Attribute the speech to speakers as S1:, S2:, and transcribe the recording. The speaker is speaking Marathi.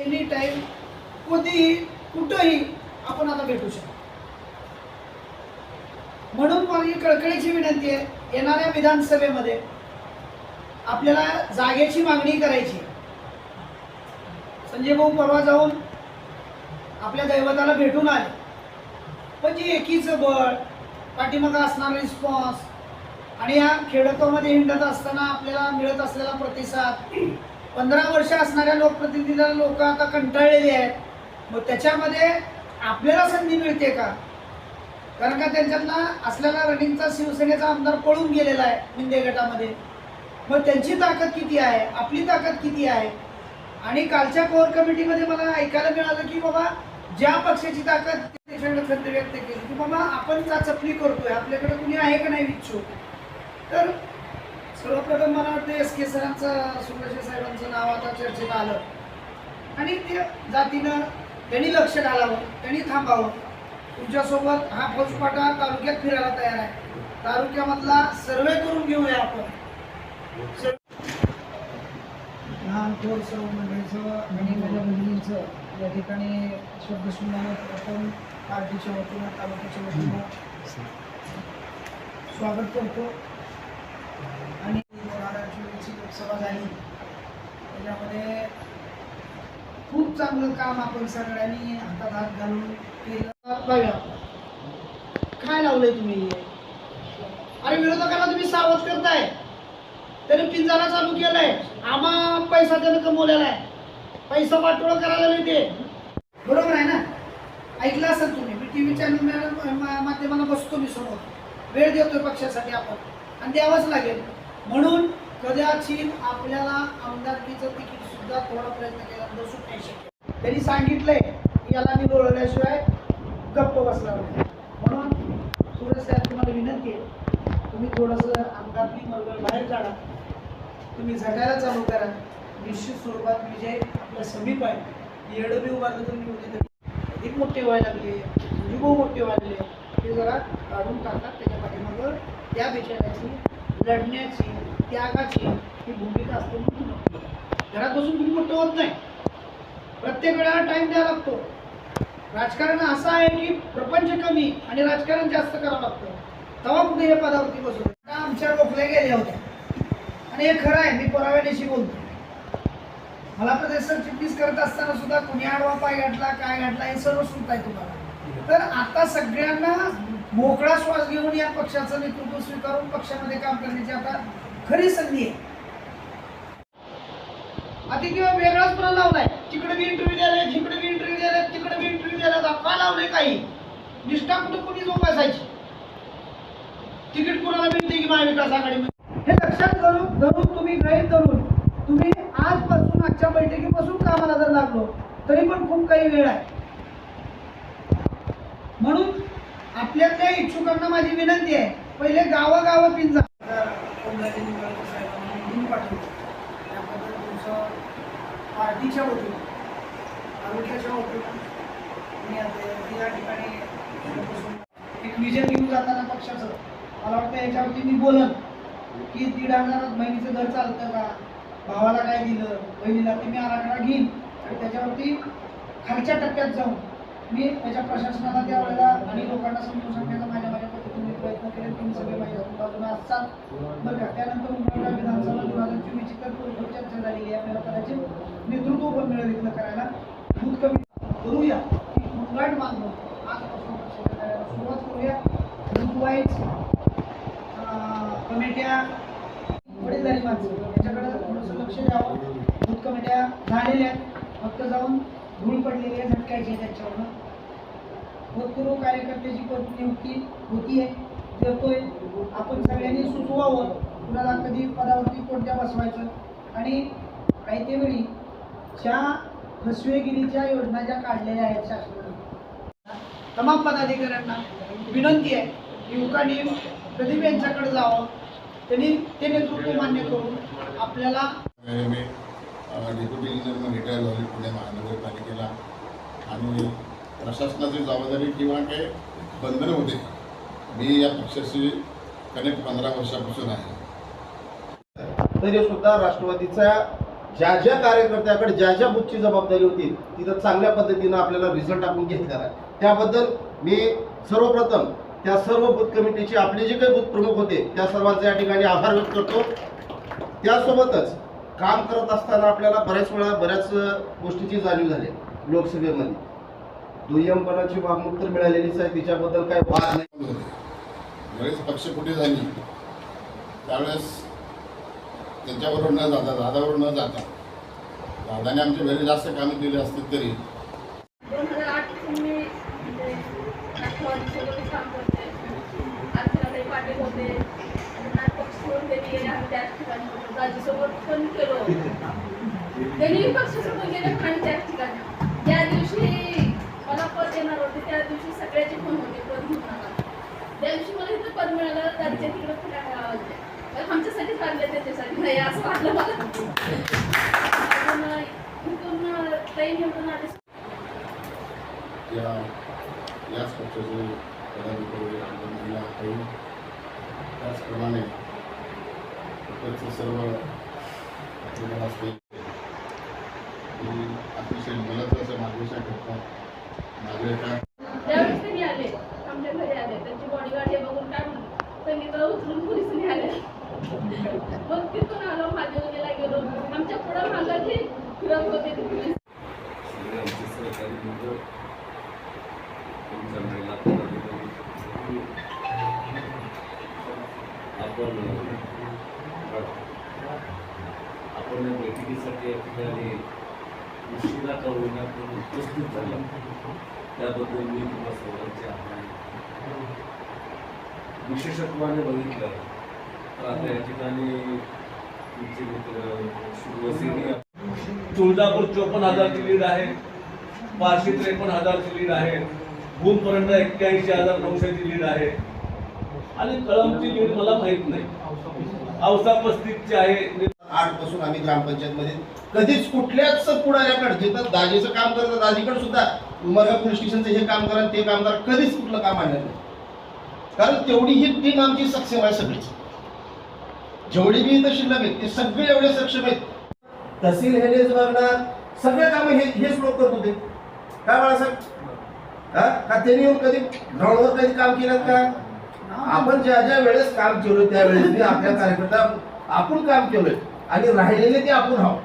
S1: एनी टाईम कधीही कुठंही आपण आता भेटू शकतो. म्हणून माझी कळकळीची विनंती आहे येणाऱ्या विधानसभेमध्ये आपल्याला जागेची मागणी करायची. संजय भाऊ परवा जाऊन आपल्या दैवताला भेटून आले. म्हणजे पण जी एकीचं बळ पाठीमागा असणारा रिस्पॉन्स आणि या खेडोपामध्ये हिंडत असताना आपल्याला मिळत असलेला प्रतिसाद. पंधरा वर्ष असणाऱ्या लोकप्रतिनिधीला लोक आता कंटाळलेले आहेत. मग त्याच्यामध्ये आपल्याला संधी मिळते का? कारण का त्यांच्यातला असलेला रनिंगचा शिवसेनेचा आमदार पळून गेलेला आहे मिंदे गटामध्ये. मग त्यांची ताकद किती आहे? आपली ताकद किती आहे? आणि कालच्या कोर कमिटीमध्ये मला ऐकायला मिळालं की बाबा ज्या पक्षाची ताकद खंत व्यक्त केली की बाबा आपण चाचपणी करतोय. आपल्याकडे कुणी आहे का नाही इच्छुक? तर सर्वप्रथम मला वाटतं एस के सरांचं सुरेश साहेबांचं नाव आता चर्चेत आलं. आणि ते जातीनं त्यांनी लक्ष घालावं त्यांनी थांबावं. तुमच्यासोबत हा फौजपाटा तालुक्यात फिरायला तयार आहे. तालुक्यामधला सर्वे करून घेऊया आपण. लहान थोर सर्व मंडळीचं आणि माझ्या बहिणींचं या ठिकाणी शब्दशून्यानं आपण पार्टीच्या वतीनं तालुक्याच्या वतीनं स्वागत करतो. आणि महाराष्ट्राची लोकसभा झाली. त्याच्यामध्ये खूप चांगलं काम आपण सगळ्यांनी हातात हात घालून केलं. बघा. काय लावलंय तुम्ही अरे विरोधकांना तुम्ही सावध करताय. त्याने पिंजारा चालू केलाय. आम्हा पैसा त्यानं कमवलेला आहे. पैसा पाठोळा करायला नाही ते. बरोबर आहे ना? ऐकलं असेल तुम्ही. मी टी व्ही चॅनल माध्यमाला बसतो मी समोर. वेळ देतोय पक्षासाठी आपण. आणि द्यावंच लागेल. म्हणून कदाचित आपल्याला आमदारकीचं तिकीट सुद्धा थोडा प्रयत्न केला तर सुट नाही शक्य त्यांनी सांगितलंय की याला मी बोलवल्याशिवाय गप्प बसला नाही. म्हणून सुरेश साहेब तुम्हाला विनंती आहे तुम्ही थोडंसं आमदारकी मर्गल बाहेर काढा. तुम्ही झटायला चालू करा. निश्चित स्वरूपात विजय आपल्या समीप आहे. येडं बी उभारलं तर मी तर अधिक मोठे व्हायला लागले अधिक मोठे व्हायले ते जरा काढून टाकतात त्याच्या पाठीमागं त्या बिचाऱ्याची लढण्याची त्यागाची ही भूमिका असते म्हणून. घरात बसून तुम्ही मोठं होत नाही. प्रत्येक वेळेला टाइम द्यावा लागतो. राजकारण असं आहे की प्रपंच कमी आणि राजकारण जास्त करावं लागतं. तेव्हा कुठे हे पदावरती बसू? आमच्या रोखल्या गेल्या होत्या आणि हे खरं आहे मी पुराव्यानिशी बोलतो. मला प्रदेश चिटणीस करत असताना सुद्धा कुणी आडवा पाय घातला काय घातला हे सर्व सुद्धा आहे तुम्हाला. तर आता सगळ्यांना मोकळा श्वास घेऊन या पक्षाचं नेतृत्व स्वीकारून पक्षामध्ये काम करण्याची आता खरी संधी आहे. आता किंवा वेगळाच प्रण लावलाय. तिकडे बी इंटरव्ह्यू द्यायला जिकडे बी इंटरव्ह्यू द्यायला तिकडे बी इंटरव्ह्यू द्यायला का लावलंय काही. निष्ठा कुठं कुणी जोपासायची? तिकीट कुणाला मिळते की महाविकास आघाडीमध्ये हे लक्षात धरून धरून तुम्ही गृहीत धरून तुम्ही आजपासून आजच्या बैठकीपासून कामाला जर लागलो तरी पण खूप काही वेळ आहे. म्हणून आपल्यातल्या इच्छुकांना माझी विनंती आहे. पहिले गावागाव पिंजा त्याबद्दल पार्टीच्या वतीनं आरोग्याच्या वतीनं मी या ठिकाणी एक विजय घेऊन जाताना पक्षाचं. मला वाटतं याच्यावरती मी बोलन की दीड हजारात बहिणीचं घर चालतं का? भावाला काय दिलं? बहिणीला ते मी आराखडा घेईन. आणि त्याच्यावरती खालच्या टप्प्यात जाऊन मी त्याच्या प्रशासनाला त्यावेळेला आणि लोकांना समजून सांगण्याचा माझ्या माझ्या पद्धतीने प्रयत्न केले. तीन सगळे माझ्या बाजूला असतात. बरं का त्यानंतर उमरगा विधानसभा दोन हजार चोवीसची तर पूर्ण चर्चा झालेली आहे आपल्याला कदाचित नेतृत्व पण मिळेल इथलं करायला. दूध कमी करूया. मुंगाट मागणं. आजपासून करायला सुरुवात करूया. दूध वाईज कमिट्या वडीलधारी माणसं. याच्याकडे थोडंसं लक्ष द्यावं. दूध कमिट्या झालेल्या आहेत. फक्त जाऊन धूळ पडलेली आहे झटकायची त्याच्यावर त्याच्यावरनं. भूतपूर्व कार्यकर्त्याची नियुक्ती होती आहे देतोय. आपण सगळ्यांनी सुचवावं. कुणाला कधी पदावरती कोणत्या बसवायचं? आणि काही वेळी ज्या फसवेगिरीच्या योजना ज्या काढलेल्या आहेत शासनाने तमाम पदाधिकाऱ्यांना विनंती आहे युवकांनी प्रदीप यांच्याकडे जावं. त्यांनी ते नेतृत्व मान्य करून आपल्याला
S2: डेप्युटी इंजिनियर म्हणून रिटायर झाले पुणे महानगरपालिकेला. आणि प्रशासनाची जबाबदारी किंवा काही बंधनं होते. मी या पक्षाशी कनेक्ट पंधरा वर्षापासून आहे.
S3: तरी सुद्धा राष्ट्रवादीचा ज्या ज्या कार्यकर्त्याकडे ज्या ज्या बुथची जबाबदारी होती तिथं चांगल्या पद्धतीनं आपल्याला रिझल्ट आपण घेतलेला आहे त्याबद्दल मी सर्वप्रथम त्या सर्व बूथ कमिटीचे आपले जे काही बूथ प्रमुख होते त्या सर्वांचे या ठिकाणी आभार व्यक्त करतो. त्यासोबतच काम करत असताना आपल्याला बऱ्याच वेळा बऱ्याच गोष्टीची जाणीव झाली लोकसभेमध्ये. दुय्यमपणाची वागणूक तर मिळालेलीच आहे तिच्याबद्दल काही वाद नाही.
S2: ज्यावेळेस पक्षपुटी झाली? त्यावेळेस त्यांच्याबरोबर न जाता दादाबरोबर न जाता दादाने आमची घरी जास्त कामं केली असतील तरी.
S4: काम करते अर्चनाताई पाटील होते नाथ पक्ष सोडून त्यांनी गेले आम्ही त्याच ठिकाणी दाजीसोबत पण केलो त्यांनी पक्ष सोडून गेले आणि त्याच ठिकाणी. ज्या दिवशी मला पद येणार होते त्या दिवशी सगळ्याचे फोन होते. पद घेऊन त्या दिवशी मला इथं पद मिळालं दाजीच्या तिकडे फटाकडे आवाज आमच्यासाठी चालले त्याच्यासाठी नाही असं वाटलं मला. इथून ट्रेन निवडून आले.
S2: या याच पक्षाचे पदाधिकारी त्याचप्रमाणे इकडचे सर्व पत्रकार असतील. की अतिशय महत्त्वाचं असं मार्गदर्शन करतात
S4: त्यांची आले. मग तिथून आलो. माझ्या गेलो आमच्या पुढं मागं जे फिरत होते ते पोलीस
S5: सगळे आमचे सहकारी मित्र तुमच्या महिला पदाधिकारी आपण आपण बैठकीसाठी या ठिकाणी उशिरा का होईना पण उपस्थित झाला? त्याबद्दल मी तुम्हाला सर्वांचे आभार विशेषत्वाने बघितलं तर आता या ठिकाणी तुमचे मित्र शिवसेनी तुळजापूर चोपन्न हजारची लीड आहे. पाचशे त्रेपन्न हजारची लीड आहे. भूमपर्यंत एक्क्याऐंशी हजार नऊशेची लीड आहे. आणि कळमची लीड मला माहीत नाही. औसा पस्तीसची आहे.
S3: आठपासून आम्ही ग्रामपंचायत मध्ये कधीच कुठल्याच पुढाऱ्याकडे जिथं दाजीचं काम करत दाजीकडे सुद्धा उमरगा पोलीस स्टेशनचं हे काम करा ते काम करा कधीच कुठलं काम आणलं नाही. कारण तेवढी ही टीम आमची सक्षम आहे सगळीच. जेवढी बी इथं शिल्लक आहेत ते सगळे एवढे सक्षम आहेत. तहसील हेलेच बघणार सगळे कामं हे हेच लोक करत होते. काय बाळासाहेब? हा? का त्यांनी येऊन कधी ग्राउंडवर कधी काम केलं का? आपण ज्या ज्या वेळेस काम केलं त्यावेळेस आपल्या कार्यकर्ता आपण काम केलोय आणि राहिलेले ते आपण आहोत.